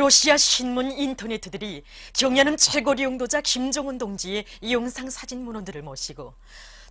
러시아 신문 인터네트들이 경야는 최고리 용도자 김정은 동지의 영상 사진 문헌들을 모시고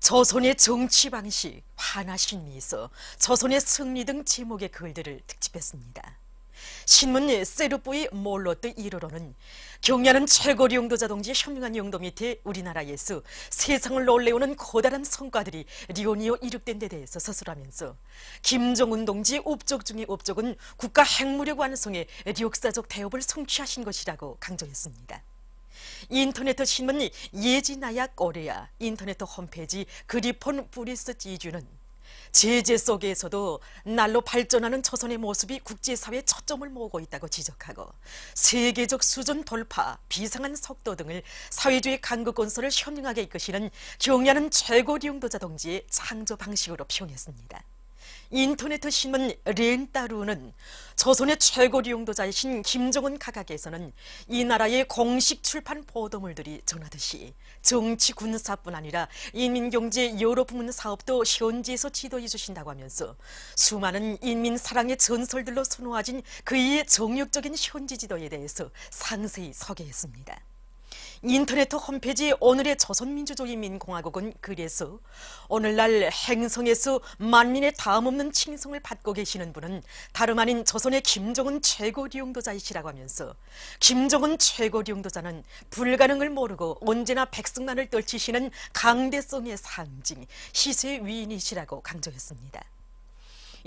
조선의 정치 방식, 환하신 미소, 조선의 승리 등 제목의 글들을 특집했습니다. 신문 세르보이 몰로트 1호로는 경야는 최고리 용도자 동지의 현명한 용도 밑에 우리나라에서 세상을 놀래우는 커다란 성과들이 리오니오 이룩된 데 대해서 서술하면서 김정은 동지의 업적 중의 업적은 국가 핵무력 완성의 역사적 대업을 성취하신 것이라고 강조했습니다. 인터넷 신문 예지나야 코리아 인터넷 홈페이지 그리폰 브리스 지주는 제재 속에서도 날로 발전하는 조선의 모습이 국제사회의 초점을 모으고 있다고 지적하고 세계적 수준 돌파, 비상한 속도 등을 사회주의 강국 건설을 현명하게 이끄시는 경야는 최고 리용도자 동지의 창조 방식으로 표현했습니다. 인터넷 신문 렌따루는 조선의 최고 리용도자이신 김정은 각각에서는 이 나라의 공식 출판 보도물들이 전하듯이 정치 군사뿐 아니라 인민경제 여러 부문 사업도 현지에서 지도해 주신다고 하면서 수많은 인민 사랑의 전설들로 수놓아진 그의 정력적인 현지 지도에 대해서 상세히 소개했습니다. 인터넷 홈페이지 오늘의 조선민주주의민공화국은 그래서 오늘날 행성에서 만민의 다음없는 칭송을 받고 계시는 분은 다름 아닌 조선의 김정은 최고 리용도자이시라고 하면서 김정은 최고 리용도자는 불가능을 모르고 언제나 백성난을 떨치시는 강대성의 상징, 시세의 위인이시라고 강조했습니다.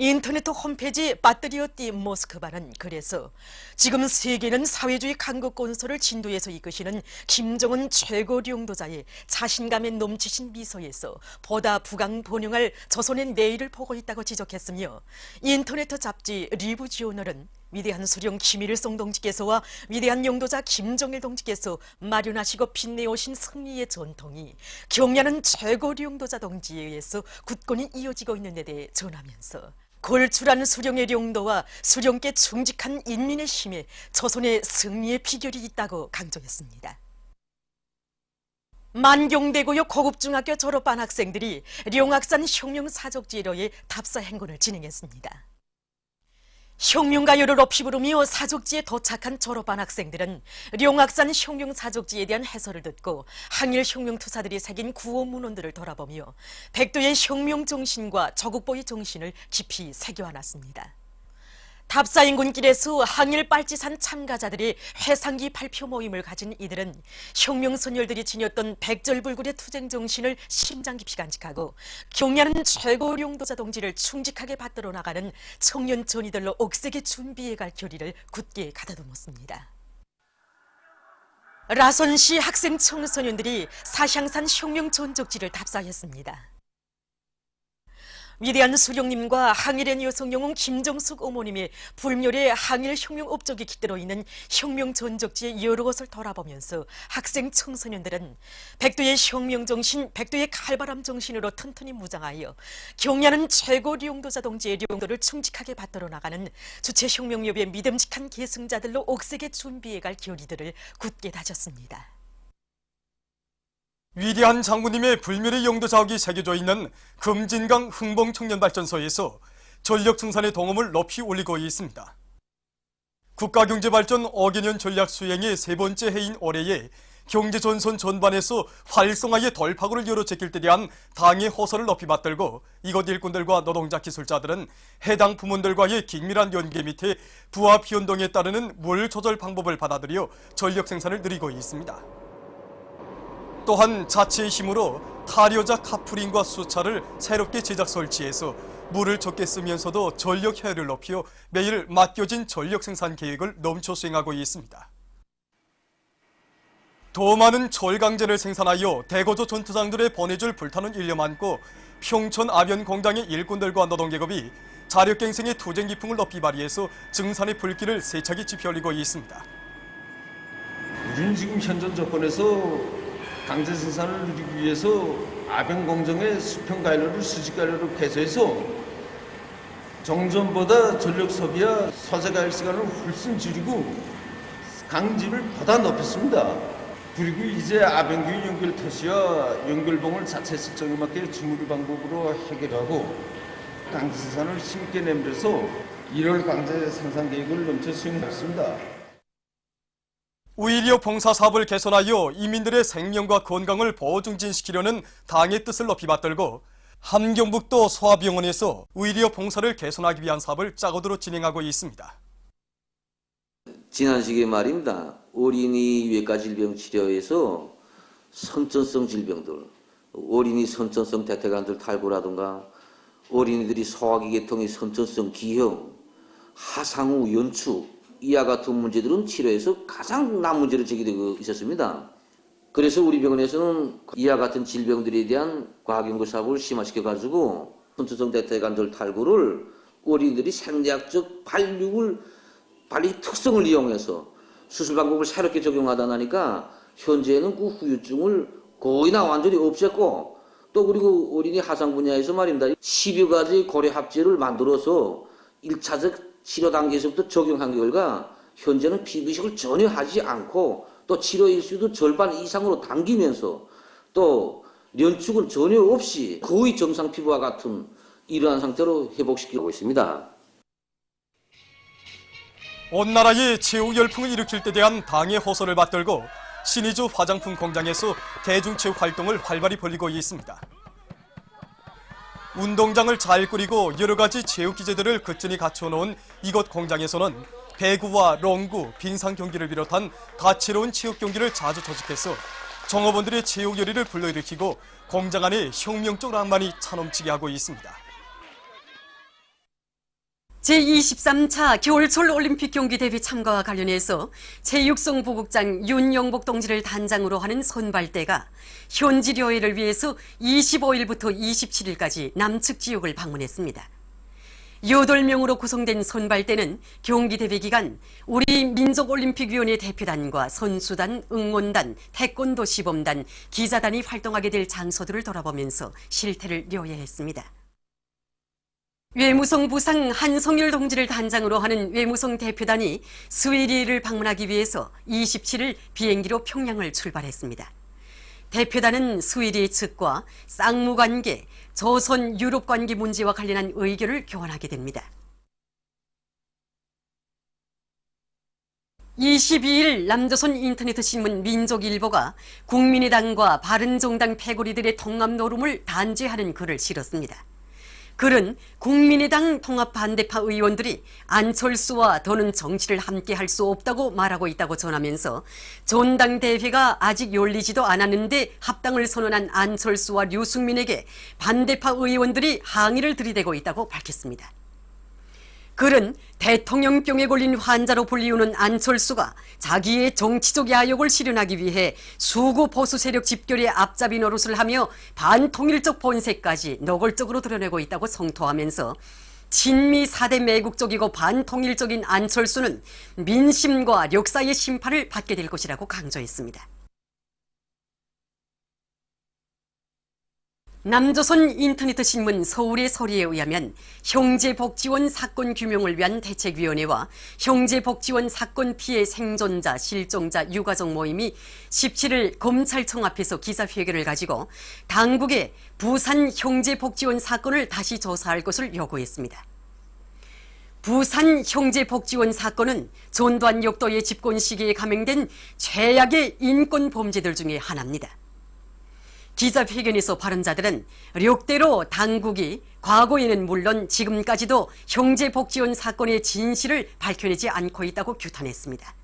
인터넷 홈페이지 빠뜨리오띠 모스크바는 그래서 지금 세계는 사회주의 강국 건설을 진도에서 이끄시는 김정은 최고 리용도자의 자신감에 넘치신 미소에서 보다 부강번영할 조선의 내일을 보고 있다고 지적했으며 인터넷 잡지 리브 지오널은 위대한 수령 김일성 동지께서와 위대한 용도자 김정일 동지께서 마련하시고 빛내오신 승리의 전통이 경야는 최고 용도자 동지에 의해서 굳건히 이어지고 있는 데 대해 전하면서 골출한 수령의 용도와 수령께 충직한 인민의 힘에 조선의 승리의 비결이 있다고 강조했습니다. 만경대고요 고급중학교 졸업반 학생들이 룡학산 혁명사족지로의 답사 행군을 진행했습니다. 혁명가요를 높이 부르며 사족지에 도착한 졸업반 학생들은 룡학산 혁명사족지에 대한 해설을 듣고 항일 혁명투사들이 새긴 구호 문헌들을 돌아보며 백도의 혁명 정신과 조국보의 정신을 깊이 새겨안았습니다. 답사인군길에서 항일 빨치산 참가자들이 회상기 발표 모임을 가진 이들은 혁명선열들이 지녔던 백절불굴의 투쟁 정신을 심장 깊이 간직하고 경야는 최고 용도자 동지를 충직하게 받들어 나가는 청년 전이들로 억세게 준비해갈 결의를 굳게 가다듬었습니다. 라선시 학생 청소년들이 사샹산 혁명 전적지를 답사했습니다. 위대한 수령님과 항일의 여성 영웅 김정숙 어머님의 불멸의 항일 혁명 업적이 깃들어 있는 혁명 전적지의 여러 것을 돌아보면서 학생 청소년들은 백도의 혁명 정신, 백도의 칼바람 정신으로 튼튼히 무장하여 경야는 최고 리용도자 동지의 리용도를 충직하게 받들어 나가는 주체 혁명협의 믿음직한 계승자들로 옥색에 준비해갈 결의들을 굳게 다졌습니다. 위대한 장군님의 불멸의 용도 자욱이 새겨져 있는 금진강 흥봉청년발전소에서 전력 생산의 동험을 높이 올리고 있습니다. 국가경제발전 5개년 전략 수행의 세 번째 해인 올해에 경제전선 전반에서 활성화의 돌파구를 열어제낄 때 대한 당의 호소를 높이 받들고 이곳 일꾼들과 노동자 기술자들은 해당 부문들과의 긴밀한 연계 밑에 부합 현동에 따르는 물 조절 방법을 받아들여 전력 생산을 늘리고 있습니다. 또한 자체의 힘으로 타료자 카프링과 수차를 새롭게 제작 설치해서 물을 적게 쓰면서도 전력 효율을 높여 매일 맡겨진 전력 생산 계획을 넘쳐 수행하고 있습니다. 더 많은 철강제를 생산하여 대거조 전투장들에 보내줄 불타는 일념 안고 평촌 아변 공장의 일꾼들과 노동계급이 자력갱생의 투쟁 기풍을 높이 발휘해서 증산의 불길을 세차게 지펴올리고 있습니다. 우리는 지금 현존 조건에서 강제 생산을 누리기 위해서 아병 공정의 수평 가일로를 수직 가일로로 개소해서 정전보다 전력 소비와 소재 가일 시간을 훨씬 줄이고 강집을 보다 높였습니다. 그리고 이제 아병규 연결 토시와 연결봉을 자체 실정에 맞게 주무리 방법으로 해결하고 강제 생산을 힘있게 내밀어서 1월 강제 생산 계획을 넘쳐 수행했습니다. 오히려 봉사 사업을 개선하여 이민들의 생명과 건강을 보증진시키려는 당의 뜻을 높이 받들고 함경북도 소아병원에서 의료 봉사를 개선하기 위한 사업을 짜고도로 진행하고 있습니다. 지난 시기에 말입니다. 어린이 외과 질병 치료에서 선천성 질병들, 어린이 선천성 대퇴관절 탈구라든가 어린이들이 소화기 계통의 선천성 기형, 하상후 연축 이와 같은 문제들은 치료에서 가장 난 문제로 제기되고 있었습니다. 그래서 우리 병원에서는 이와 같은 질병들에 대한 과학연구 사업을 심화시켜 가지고 선천성 대퇴관절 탈구를 어린이들이 생리학적 발육을 발리 특성을 이용해서 수술 방법을 새롭게 적용하다 나니까 현재는 그 후유증을 거의 다 완전히 없앴고 또 그리고 어린이 하상 분야에서 말입니다. 10여 가지 고려 합제를 만들어서 1차적 치료 단계에서부터 적용한 결과 현재는 피부 이식을 전혀 하지 않고 또 치료 일수도 절반 이상으로 당기면서 또 연축은 전혀 없이 거의 정상 피부와 같은 이러한 상태로 회복시키고 있습니다. 온 나라에 체육 열풍을 일으킬 때 대한 당의 호소를 받들고 신의주 화장품 공장에서 대중체육 활동을 활발히 벌이고 있습니다. 운동장을 잘 꾸리고 여러 가지 체육 기재들을 그전히 갖춰 놓은 이곳 공장에서는 배구와 롱구, 빙상 경기를 비롯한 다채로운 체육 경기를 자주 조직해서 종업원들의 체육 열의를 불러일으키고 공장 안에 혁명적 낭만이 차넘치게 하고 있습니다. 제23차 겨울철 올림픽 경기 대회 참가와 관련해서 체육성 부국장 윤영복 동지를 단장으로 하는 선발대가 현지 료회를 위해서 25일부터 27일까지 남측 지역을 방문했습니다. 8명으로 구성된 선발대는 경기 대회 기간 우리 민족올림픽위원회 대표단과 선수단, 응원단, 태권도 시범단, 기자단이 활동하게 될 장소들을 돌아보면서 실태를 료회했습니다. 외무성 부상 한성일 동지를 단장으로 하는 외무성 대표단이 스웨리를 방문하기 위해서 27일 비행기로 평양을 출발했습니다. 대표단은 스웨리 측과 쌍무 관계, 조선 유럽 관계 문제와 관련한 의견을 교환하게 됩니다. 22일 남조선 인터ネ트 신문 민족일보가 국민의당과 바른정당 패거리들의 통합 노름을 단죄하는 글을 실었습니다. 글은 국민의당 통합 반대파 의원들이 안철수와 더는 정치를 함께 할 수 없다고 말하고 있다고 전하면서 전당대회가 아직 열리지도 않았는데 합당을 선언한 안철수와 류승민에게 반대파 의원들이 항의를 들이대고 있다고 밝혔습니다. 글은 대통령병에 걸린 환자로 불리우는 안철수가 자기의 정치적 야욕을 실현하기 위해 수구 보수 세력 집결의 앞잡이 노릇을 하며 반통일적 본색까지 노골적으로 드러내고 있다고 성토하면서 친미 사대 매국적이고 반통일적인 안철수는 민심과 역사의 심판을 받게 될 것이라고 강조했습니다. 남조선 인터ネ트 신문 서울의 서리에 의하면 형제복지원 사건 규명을 위한 대책위원회와 형제복지원 사건 피해 생존자, 실종자, 유가족 모임이 17일 검찰청 앞에서 기자회견을 가지고 당국에 부산 형제복지원 사건을 다시 조사할 것을 요구했습니다. 부산 형제복지원 사건은 전두환 역도의 집권 시기에 감행된 최악의 인권 범죄들 중에 하나입니다. 기자회견에서 발언자들은 력대로 당국이 과거에는 물론 지금까지도 형제복지원 사건의 진실을 밝혀내지 않고 있다고 규탄했습니다.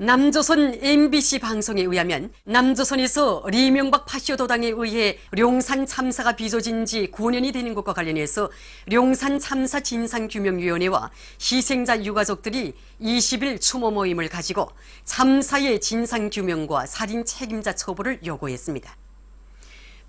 남조선 MBC 방송에 의하면 남조선에서 리명박 파쇼 도당에 의해 룡산 참사가 빚어진 지 9년이 되는 것과 관련해서 룡산 참사 진상규명위원회와 희생자 유가족들이 20일 추모 모임을 가지고 참사의 진상규명과 살인 책임자 처벌을 요구했습니다.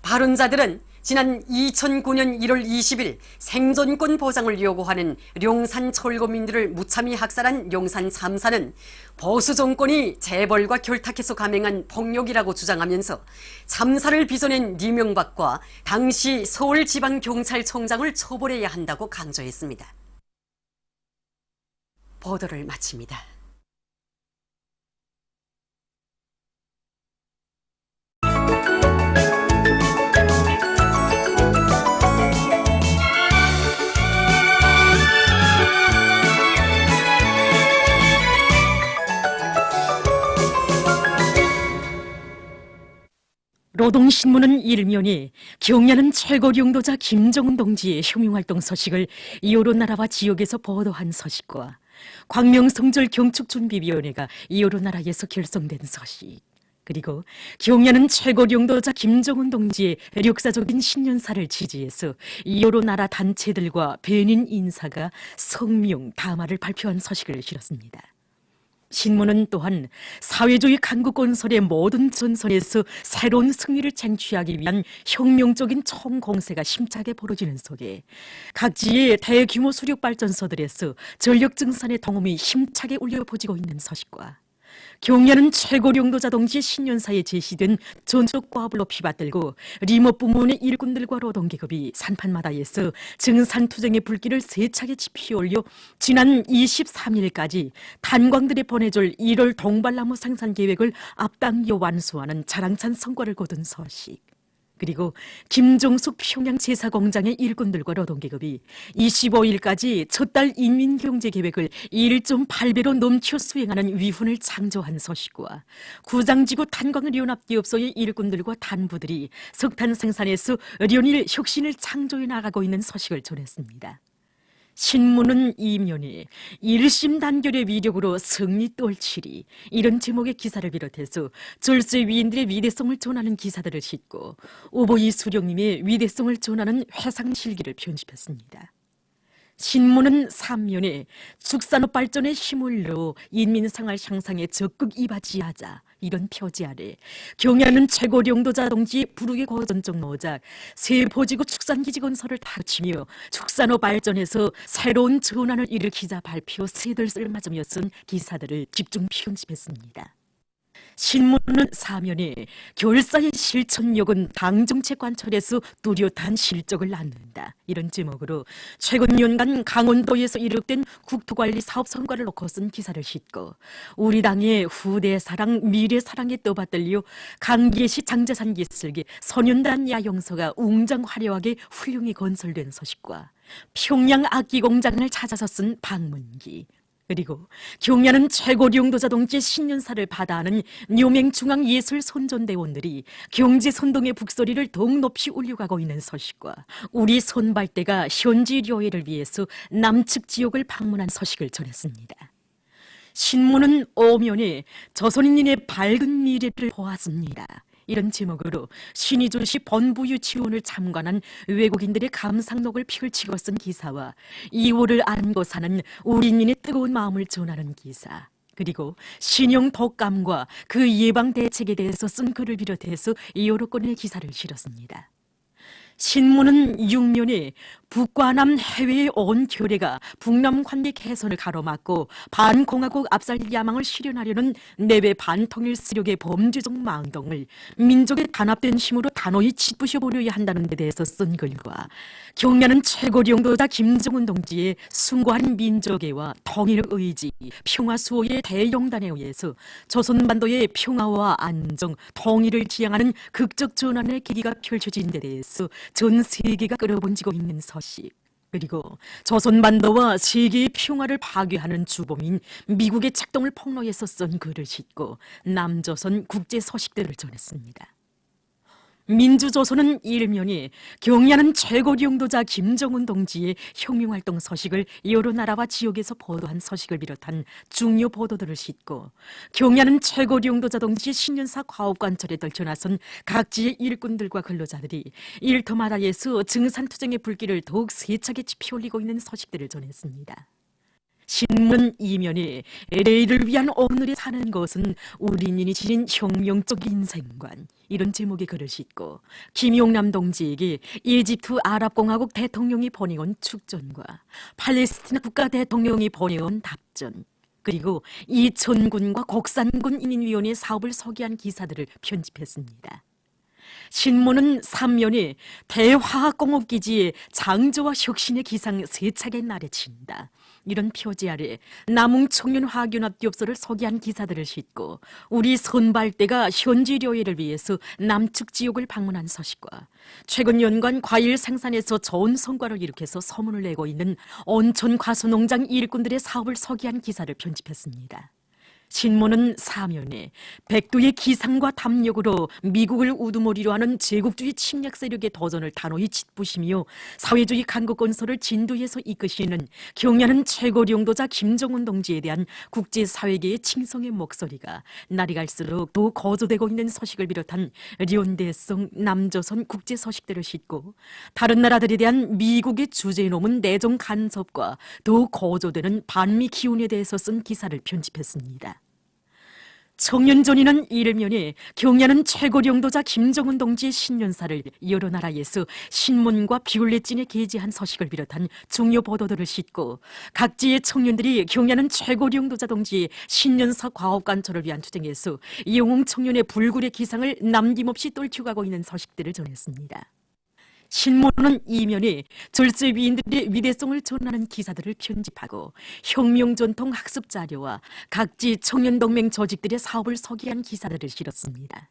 발언자들은 지난 2009년 1월 20일 생존권 보장을 요구하는 룡산 철거민들을 무참히 학살한 룡산 참사는 보수 정권이 재벌과 결탁해서 감행한 폭력이라고 주장하면서 참사를 빚어낸 리명박과 당시 서울지방경찰청장을 처벌해야 한다고 강조했습니다. 보도를 마칩니다. 노동신문은 일면에 경야는 최고 용도자 김정은 동지의 혁명활동 서식을 이호로 나라와 지역에서 보도한 서식과 광명성절 경축준비위원회가 이호로 나라에서 결성된 서식 그리고 경야는 최고 용도자 김정은 동지의 역사적인 신년사를 지지해서 이호로 나라 단체들과 베닌 인사가 성명 담화를 발표한 서식을 실었습니다. 신문은 또한 사회주의 강국 건설의 모든 전선에서 새로운 승리를 쟁취하기 위한 혁명적인 총공세가 심차게 벌어지는 속에 각지의 대규모 수력 발전소들에서 전력 증산의 동음이 힘차게 울려 퍼지고 있는 서식과 경야는 최고 용도자 동지의 신년사에 제시된 전속 과업을 높이 받들고 리모 부문의 일꾼들과 노동계급이 산판마다에서 증산투쟁의 불길을 세차게 지피 올려 지난 23일까지 탄광들에 보내줄 1월 동발나무 생산 계획을 앞당겨 완수하는 자랑찬 성과를 거둔 서식. 그리고 김종숙 평양 제사공장의 일꾼들과 노동계급이 25일까지 첫 달 인민경제계획을 1.8배로 넘쳐 수행하는 위훈을 창조한 서식과 구장지구 탄광을 연합기업소의 일꾼들과 단부들이 석탄 생산에서 연일 혁신을 창조해 나가고 있는 서식을 전했습니다. 신문은 이면에 일심 단결의 위력으로 승리 떨치리 이런 제목의 기사를 비롯해서 절수의 위인들의 위대성을 전하는 기사들을 싣고 오보이 수령님의 위대성을 전하는 회상실기를 편집했습니다. 신문은 삼면에 축산업 발전에 힘을 넣어 인민생활 향상에 적극 이바지하자 이런 표지 아래 경야는 최고 용도자 동지 부르게 고전적 노작 세포지구 축산기지 건설을 다치며 축산업 발전에서 새로운 전환을 일으키자 발표 세들 쓸맞으며 쓴 기사들을 집중 편집했습니다. 신문은 사면에 결사의 실천력은 당정체 관철에서 뚜렷한 실적을 낳는다. 이런 제목으로 최근 연간 강원도에서 이룩된 국토관리 사업 성과를 놓고 쓴 기사를 싣고 우리 당의 후대 사랑, 미래 사랑에 떠받들려 강계시 장자산 기슭에 선윤단 야영소가 웅장 화려하게 훌륭히 건설된 소식과 평양 악기 공장을 찾아서 쓴 방문기 그리고 경야는 최고 용도자 동지 신년사를 받아하는 묘맹중앙예술 선전대원들이 경제 선동의 북소리를 더욱 높이 울려가고 있는 소식과 우리 선발대가 현지 료회를 위해서 남측 지역을 방문한 소식을 전했습니다. 신문은 오면에 조선인의 밝은 미래를 보았습니다. 이런 제목으로 신의주시 본부 유치원을 참관한 외국인들의 감상록을 펼치고 쓴 기사와 이호를 안고 사는 우리인민의 뜨거운 마음을 전하는 기사 그리고 신용 독감과 그 예방 대책에 대해서 쓴 글을 비롯해서 건의 기사를 실었습니다. 신문은 육년에 북과 남 해외의 온 교례가 북남 관계 개선을 가로막고 반공화국 압살 야망을 실현하려는 내외 반통일 세력의 범죄적 망동을 민족의 단합된 힘으로 단호히 짓부셔 보려야 한다는 데 대해서 쓴 글과 경ля는 최고 용도자 김정은 동지의 숭고한 민족애와 통일 의지, 평화 수호의 대용단에 의해서 조선반도의 평화와 안정, 통일을 지향하는 극적 전환의 계기가 펼쳐진 데 대해서 전 세계가 끌어본지고 있는 서식. 그리고 조선반도와 세계의 평화를 파괴하는 주범인 미국의 작동을 폭로해서 쓴 글을 싣고 남조선 국제 소식들을 전했습니다. 민주조선은 일면이 경야는 최고 용도자 김정은 동지의 혁명활동 서식을 여러 나라와 지역에서 보도한 서식을 비롯한 중요 보도들을 싣고 경야는 최고 용도자 동지의 신년사 과업관철에 떨쳐나선 각지의 일꾼들과 근로자들이 일터마다에서 증산투쟁의 불길을 더욱 세차게 지피올리고 있는 서식들을 전했습니다. 신문 이면에 LA를 위한 오늘에 사는 것은 우리인이 지닌 혁명적 인생관 이런 제목의 글을 싣고 김용남 동지에게 이집트 아랍공화국 대통령이 보내온 축전과 팔레스티나 국가 대통령이 보내온 답전 그리고 이천군과 곡산군 인민위원회 사업을 소개한 기사들을 편집했습니다. 신문은 삼면에 대화학공업기지의 장조와 혁신의 기상 세차게 나래친다. 이런 표지 아래 남웅 청년화학연합기업소를 소개한 기사들을 싣고 우리 선발대가 현지 료회를 위해서 남측 지역을 방문한 서식과 최근 연간 과일 생산에서 좋은 성과를 일으켜서 소문을 내고 있는 온천 과수농장 일꾼들의 사업을 소개한 기사를 편집했습니다. 신문은 사면에 백두의 기상과 담력으로 미국을 우두머리로 하는 제국주의 침략 세력의 도전을 단호히 짓부시며 사회주의 강국 건설을 진도에서 이끄시는 경야는 최고領도자 김정은 동지에 대한 국제사회계의 칭송의 목소리가 날이 갈수록 더욱 거조되고 있는 소식을 비롯한 련대성 남조선 국제 소식들을 싣고 다른 나라들에 대한 미국의 주제에 놓은 내정 간섭과 더욱 거조되는 반미 기운에 대해서 쓴 기사를 편집했습니다. 청년전이는 일면에 경야는 최고領도자 김정은 동지의 신년사를 여러 나라에서 신문과 비올레진에 게재한 소식을 비롯한 중요 보도들을 싣고 각지의 청년들이 경야는 최고領도자 동지의 신년사 과업관철을 위한 투쟁에서 이용웅 청년의 불굴의 기상을 남김없이 떨쳐가고 있는 소식들을 전했습니다. 신문은 이면에 절세 위인들의 위대성을 전하는 기사들을 편집하고 혁명 전통 학습 자료와 각지 청년 동맹 조직들의 사업을 소개한 기사들을 실었습니다.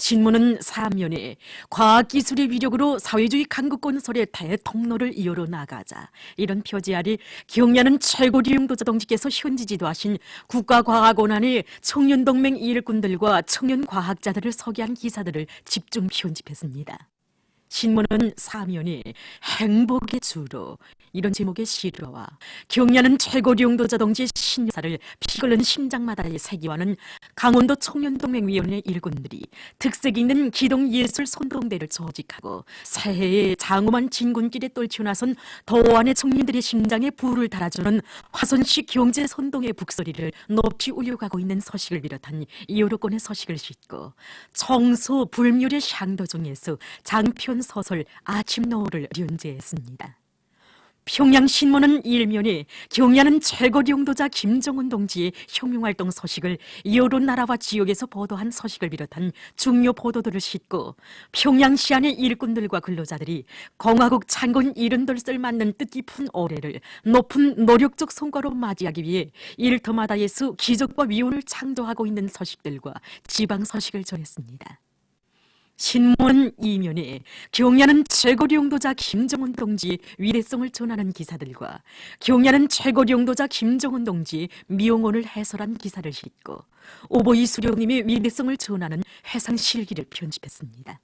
신문은 사면에 과학기술의 위력으로 사회주의 강국 건설의 대통로를 이어로 나가자 이런 표지 아래 경야는 최고 리용도자 동지께서 현지 지도하신 국가과학원안의 청년동맹 일꾼들과 청년과학자들을 소개한 기사들을 집중 편집했습니다. 신문은 사면에 행복의 주로 이런 제목의 시로와 경야는 최고領도자 동지의 신사를 피 끓는 심장마다의 세기와는 강원도 청년동맹위원회 일꾼들이 특색 있는 기동예술 선동대를 조직하고 새해에 장엄한 진군길에 떨쳐 나선 더워안의 청년들의 심장에 불을 달아주는 화선식 경제 선동의 북소리를 높이 울려가고 있는 소식을 비롯한 여러 건의 소식을 싣고 청소 불멸의 향도 중에서 장편 소설 아침 노을을 연재했습니다. 평양신문은 일면에 경야는 최고領도자 김정은 동지의 혁명활동 소식을 여러 나라와 지역에서 보도한 소식을 비롯한 중요 보도들을 싣고 평양시 안의 일꾼들과 근로자들이 공화국 창건 이른돌을 맞는 뜻깊은 올해를 높은 노력적 성과로 맞이하기 위해 일터마다에서 기적과 위원을 창조하고 있는 소식들과 지방 소식을 전했습니다. 신문 이면에 경야는 최고領도자 김정은 동지의 위대성을 전하는 기사들과 경야는 최고領도자 김정은 동지의 미용원을 해설한 기사를 싣고 오보이 수령님의 위대성을 전하는 해상 실기를 편집했습니다.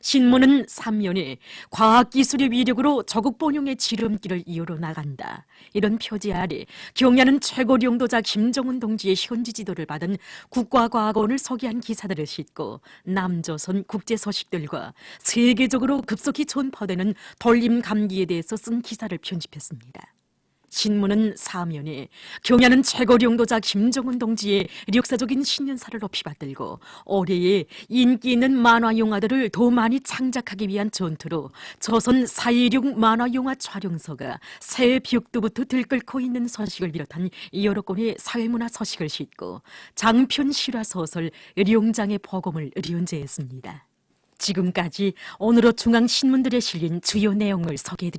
신문은 3면에 과학기술의 위력으로 번영의 지름길을 이어로 나간다. 이런 표지 아래 경야는 최고領도자 김정은 동지의 현지 지도를 받은 국가과학원을 소개한 기사들을 싣고 남조선 국제 소식들과 세계적으로 급속히 전파되는 돌림 감기에 대해서 쓴 기사를 편집했습니다. 신문은 사면에 경야는 최고領도자 김정은 동지의 역사적인 신년사를 높이 받들고 올해에 인기 있는 만화 영화들을 더 많이 창작하기 위한 전투로 조선 4.16 만화 영화 촬영소가 새해 벽두부터 들끓고 있는 소식을 비롯한 여러 건의 사회문화 소식을 싣고 장편 실화 소설 룡장의 복음을 연재했습니다. 지금까지 오늘의 중앙 신문들에 실린 주요 내용을 소개해드렸습니다.